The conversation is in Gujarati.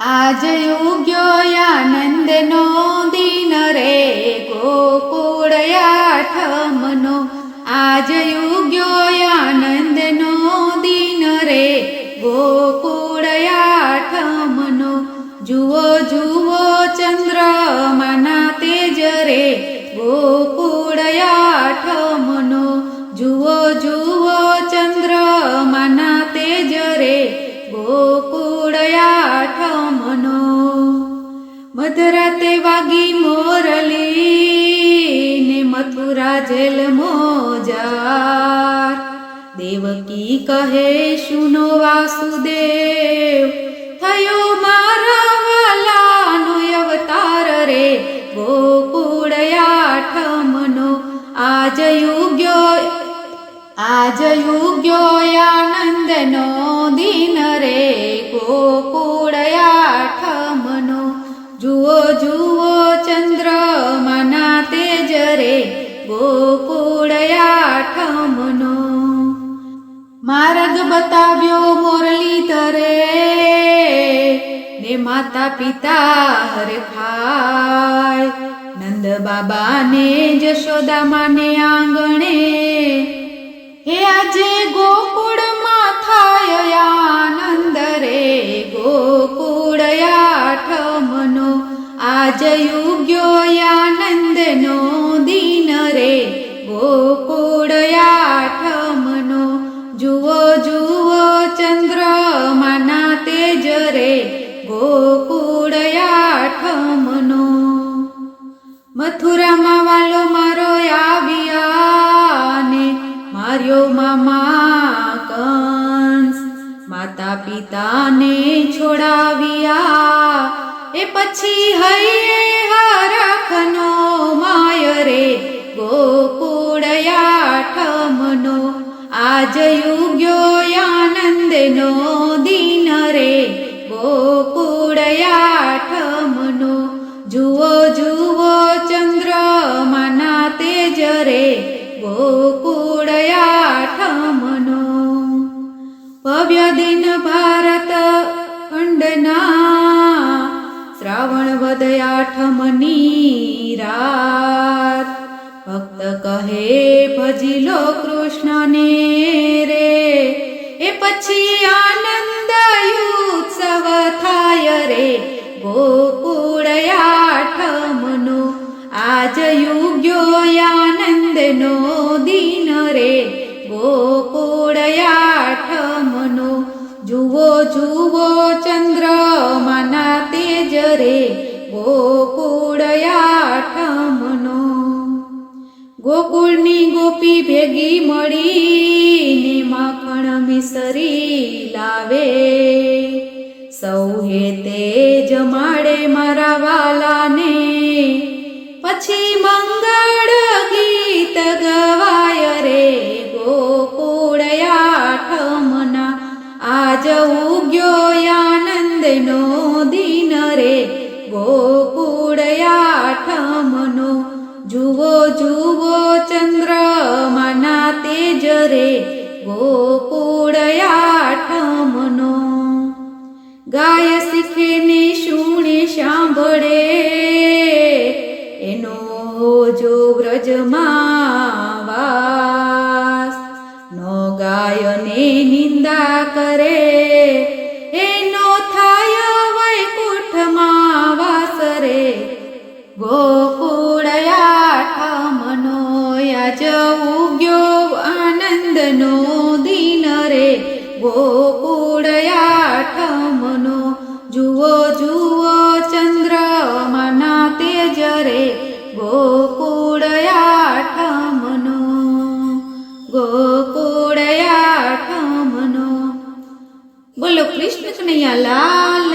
આજ યુગ્યોયાનંદનો દિન રે ગોકુળયાઠમનો આજ યુગ્યોયાનંદનો દિન રે ગોકુળયાઠમનો જુઓ જુઓ ચંદ્રમાના તેજ રે ગોકુળયાઠમનો મધરાતે વાગી મોરલી ને મથુરા જેલ મોજાર. દેવકી કહે શુનો વાસુદેવ, થયો મારા વાલાનો અવતાર રે. ગોકુળયાઠમનો આજ યુગ્યો આજ યુગ્યોયાનંદનો દિન રે. ગોકુળયાઠમનો માતા પિતા હરે ભાઈ નંદ બાબાને, જશોદા માને આંગણે. હે આજે ગોકુળમાં થાય આનંદ રે ગોકુળયાઠમનો આજ યુગ્યોયાનંદનો દિન રે ગોકુળયાઠમનો જુઓ જુઓ ચંદ્રમાના તેજ રે માતા પિતાને છોડાવ્યા. એ પછી હૈયે હરખનો માય રે, ગોકુળયાઠમનો. આજ યુગ્યો આનંદનો દિન રે, ગોકુળયાઠમનો. જુઓ જુઓ ચંદ્રમાના તેજ રે ગોકુળયાઠમનો ભવ્ય દિન ભારત ખંડના શ્રાવણ વદ આઠમની રાત. ભક્ત કહે ભજીલો કૃષ્ણને જુઓ ચંદ્રમાના તેજ રે ગોકુળયાઠમનો. ગોકુળની ગોપી ભેગી મળીને માખણ મિસરી લાવે. સૌહે તે જમાડે મારા વાલાને. પછી મંગળ ગીત ગવાય જુઓ જુઓ, ચંદ્રમાના તેજ રે, ગોકુળયાઠમનો. ગાય શીખે ને શૂણે સાંભળે, એનો જો વ્રજમાં વાસ, નો ગાયને નિંદા કરે. યાજ ઉગ્યો આનંદનો દિન રે. ગોકુળયાઠમનો જુઓ જુઓ ચંદ્રમાના તેજ રે. ગોકુળયાઠમનો ગોકુળયાઠમનો. બોલો, કૃષ્ણ કનૈયા, લાલ